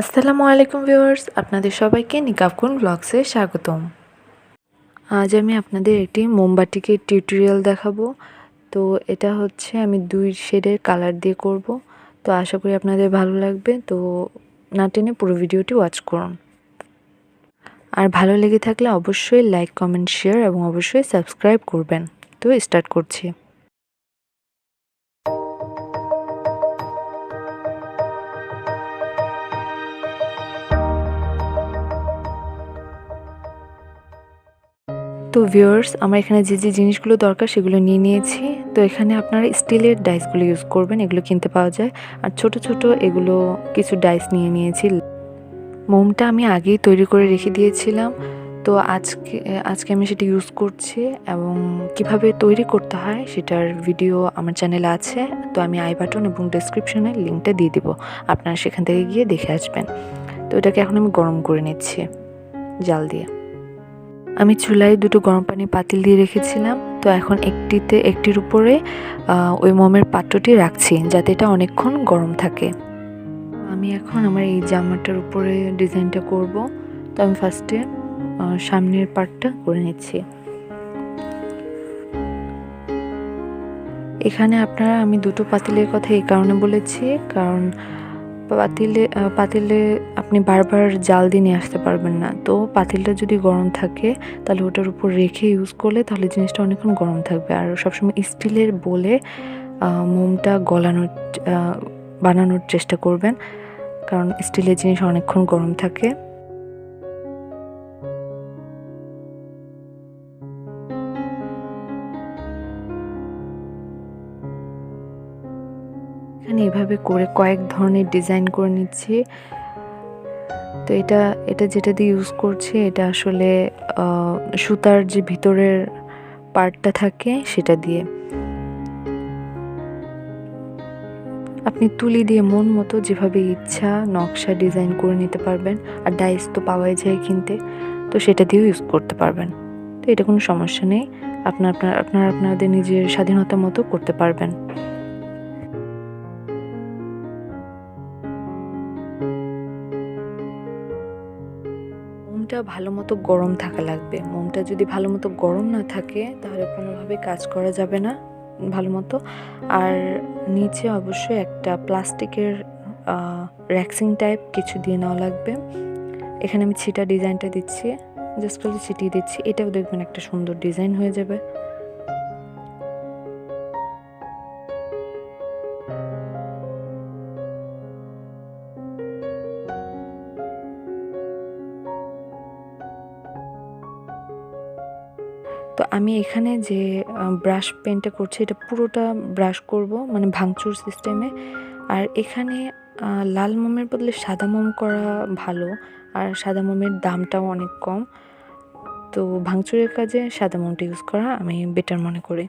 আসসালামু আলাইকুম ভিউয়ার্স, আপনাদের সবাইকে নিকাফকুন ব্লগসে স্বাগতম। আজ আমি আপনাদের একটি মোমবাতিকে টিউটোরিয়াল দেখাবো। তো এটা হচ্ছে আমি দুই শেডের কালার দিয়ে করব। তো আশা করি আপনাদের ভালো লাগবে। তো না টেনে পুরো ভিডিওটি ওয়াচ করুন। আর ভালো লেগে থাকলে অবশ্যই লাইক কমেন্ট শেয়ার এবং অবশ্যই সাবস্ক্রাইব করবেন। তো স্টার্ট করছি। তো ভিউয়ার্স আমার এখানে যে যে জিনিসগুলো দরকার সেগুলো নিয়ে নিয়েছি। তো এখানে আপনারা স্টিলের ডাইসগুলো ইউজ করবেন, এগুলো কিনতে পাওয়া যায়। আর ছোট ছোট এগুলো কিছু ডাইস নিয়ে নিয়েছি। মোমটা আমি আগেই তৈরি করে রেখে দিয়েছিলাম। তো আজকে আজকে আমি সেটা ইউজ করছি এবং কীভাবে তৈরি করতে হয় সেটার ভিডিও আমার চ্যানেলে আছে। তো আমি আই বাটন এবং ডেসক্রিপশনে লিঙ্কটা দিয়ে দিব। আপনারা সেখান থেকে গিয়ে দেখে আসবেন। তো এটাকে এখন আমি গরম করে নিচ্ছি, জাল দিয়ে। আমি চুলায় দুটো গরম পানি পাতিল দিয়ে রেখেছিলাম। তো এখন একটিতে, একটির উপরে ওই মোমের পাত্রটি রাখছি যাতে এটা অনেকক্ষণ গরম থাকে। আমি এখন আমার এই জামাটার উপরে ডিজাইনটা করব। তো আমি ফার্স্টে সামনের পার্টটা করে নিচ্ছি। এখানে আপনারা, আমি দুটো পাতিলের কথা এই কারণে বলেছি। কারণ পাতিলে পাতিলে আপনি বারবার জাল দিয়ে নিয়ে আসতে পারবেন না। তো পাতিলটা যদি গরম থাকে, তাহলে ওটার উপর রেখে ইউজ করলে তাহলে জিনিসটা অনেকক্ষণ গরম থাকবে। আর সবসময় স্টিলের বলে মোমটা গলানোর বানানোর চেষ্টা করবেন। কারণ স্টিলের জিনিস অনেকক্ষণ গরম থাকে। এখানে এভাবে করে কয়েক ধরনের ডিজাইন করে নিচ্ছি। তো এটা এটা যেটা দিয়ে ইউজ করছি, এটা আসলে সুতার যে ভিতরের পার্টটা থাকে সেটা দিয়ে। আপনি তুলি দিয়ে মন মতো যেভাবে ইচ্ছা নকশা ডিজাইন করে নিতে পারবেন, আর ডাইস তো পাওয়াই যায় কিনতে, তো সেটা দিয়েও ইউজ করতে পারবেন। তো এটা কোনো সমস্যা নেই, আপনার আপনার আপনার, আপনাদের নিজের স্বাধীনতা মতো করতে পারবেন। মোমটা ভালো মতো গরম থাকা লাগবে। মোমটা যদি ভালো মতো গরম না থাকে, তাহলে কোনোভাবে কাজ করা যাবে না ভালো মতো। আর নিচে অবশ্যই একটা প্লাস্টিকের র্যাক্সিং টাইপ কিছু দিয়ে নেওয়া লাগবে। এখানে আমি ছিটা ডিজাইনটা দিচ্ছি, জাস্ট খালি ছিটিয়ে দিচ্ছি। এটাও দেখবেন একটা সুন্দর ডিজাইন হয়ে যাবে। তো আমি এখানে যে ব্রাশ পেনটা করছি, এটা পুরোটা ব্রাশ করব মানে ভাঙচুর সিস্টেমে আর এখানে লাল মোমের বদলে সাদা মোম করা ভালো, আর সাদা মোমের দামটাও অনেক কম। তো ভাঙচুরের কাজে সাদা মোমটা ইউজ করা আমি বেটার মনে করি।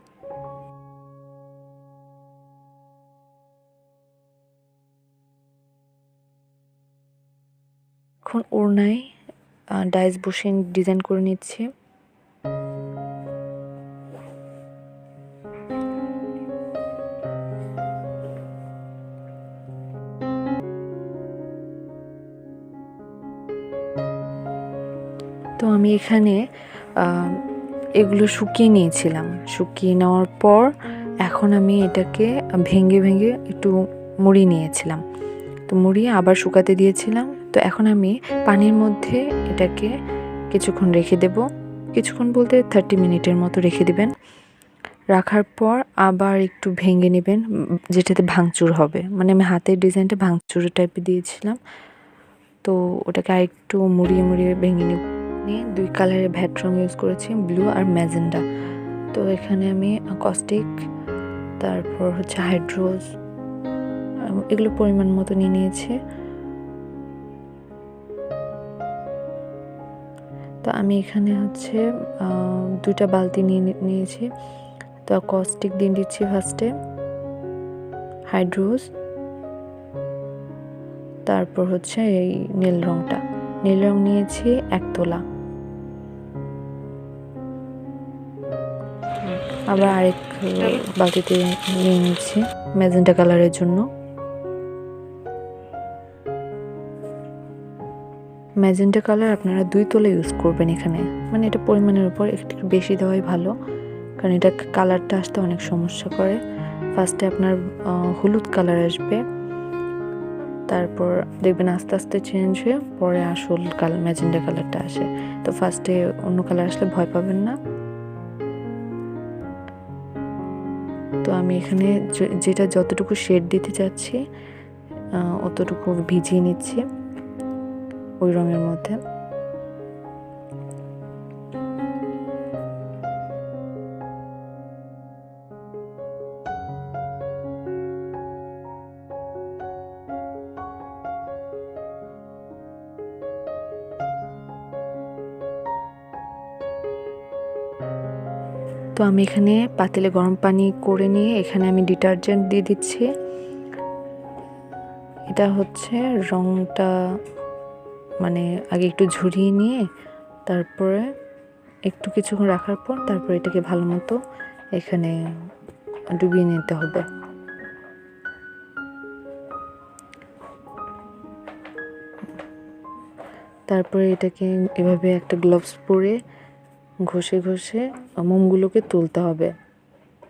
এখন ওড়নায় ডাইস বসে ডিজাইন করে নিচ্ছি। তো আমি এখানে এগুলো শুকিয়ে নিয়েছিলাম। শুকিয়ে নেওয়ার পর এখন আমি এটাকে ভেঙে ভেঙে একটু মুড়ি নিয়েছিলাম। তো মুড়িয়ে আবার শুকাতে দিয়েছিলাম। তো এখন আমি পানির মধ্যে এটাকে কিছুক্ষণ রেখে দেব। কিছুক্ষণ বলতে থার্টি মিনিটের মতো রেখে দিবেন। রাখার পর আবার একটু ভেঙে নেবেন, যেটাতে ভাঙচুর হবে। মানে আমি হাতের ডিজাইনটা ভাঙচুর টাইপের দিয়েছিলাম। তো ওটাকে আরেকটু মুড়িয়ে মুড়িয়ে ভেঙে নেব। নিয়ে দুই কালারের ভ্যাট রং ইউজ করেছি ব্লু আর ম্যাজেন্ডা তো এখানে আমি কস্টিক তারপর হচ্ছে হাইড্রোজ এগুলো পরিমাণ মতো নিয়ে নিয়েছি। তো আমি এখানে হচ্ছে দুইটা বালতি নিয়ে নিয়েছি। তো কস্টিক দিয়ে দিচ্ছি ফার্স্টে হাইড্রোজ তারপর হচ্ছে এই নীল রংটা। নীল রং নিয়েছি এক তোলা। আবার আরেক বালতিতে নিয়ে নিচ্ছি ম্যাজেন্টা কালারের জন্য। ম্যাজেন্টা কালার আপনারা দুই তোলা ইউজ করবেন এখানে। মানে এটা পরিমাণের উপর একটু বেশি দেওয়াই ভালো, কারণ এটা কালারটা আসতে অনেক সমস্যা করে। ফার্স্টে আপনার হলুদ কালার আসবে। তারপর দেখবেন আস্তে আস্তে চেঞ্জ হয়ে পরে আসল কালার ম্যাজেন্ডা কালারটা আসে। তো ফার্স্টে অন্য কালার আসলে ভয় পাবেন না। আমি এখানে যেটা যতটুকু শেড দিতে চাচ্ছি অতটুকু ভিজিয়ে নিচ্ছি ওই রঙের মধ্যে। তো আমি এখানে পাতিলে গরম পানি করে নিয়ে এখানে আমি ডিটারজেন্ট দিয়ে দিচ্ছি। এটা হচ্ছে রংটা মানে আগে একটু ঝরিয়ে নিয়ে তারপরে একটু কিছুক্ষণ রাখার পর তারপর এটাকে ভালো মতো এখানে ডুবিয়ে নিতে হবে। তারপরে এটাকে এভাবে একটা গ্লোভস পরে ঘষে ঘষে মোমগুলোকে তুলতে হবে।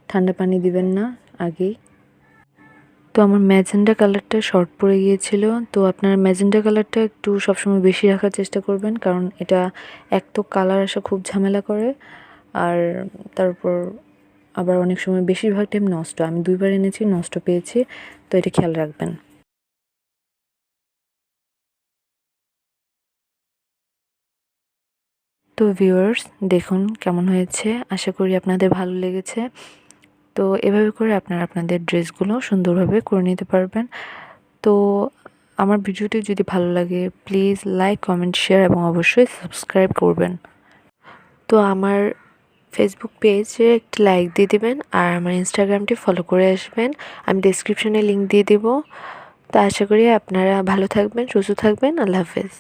ঠান্ডা পানি দিবেন না আগেই। তো আমার ম্যাজেন্ডা কালারটা শর্ট পড়ে গিয়েছিল, তো আপনার ম্যাজেন্ডা কালারটা একটু সবসময় বেশি রাখার চেষ্টা করবেন, কারণ এটা এক তো কালার আসা খুব ঝামেলা করে, আর তারপর আবার অনেক সময় বেশিরভাগ টাইম নষ্ট। আমি দুইবার এনেছি, নষ্ট পেয়েছি, তো এটা খেয়াল রাখবেন। তো ভিউয়ার্স দেখুন কেমন হয়েছে। আশা করি আপনাদের ভালো লেগেছে। তো এভাবে করে আপনারা আপনাদের ড্রেসগুলো সুন্দরভাবে করে নিতে পারবেন। তো আমার ভিডিওটি যদি ভালো লাগে প্লিজ লাইক কমেন্ট শেয়ার এবং অবশ্যই সাবস্ক্রাইব করবেন। তো আমার ফেসবুক পেজে একটি লাইক দিয়ে দেবেন আর আমার ইনস্টাগ্রামটি ফলো করে আসবেন। আমি ডিসক্রিপশনে লিংক দিয়ে দেবো। তো আশা করি আপনারা ভালো থাকবেন, সুস্থ থাকবেন। আল্লাহ হাফেজ।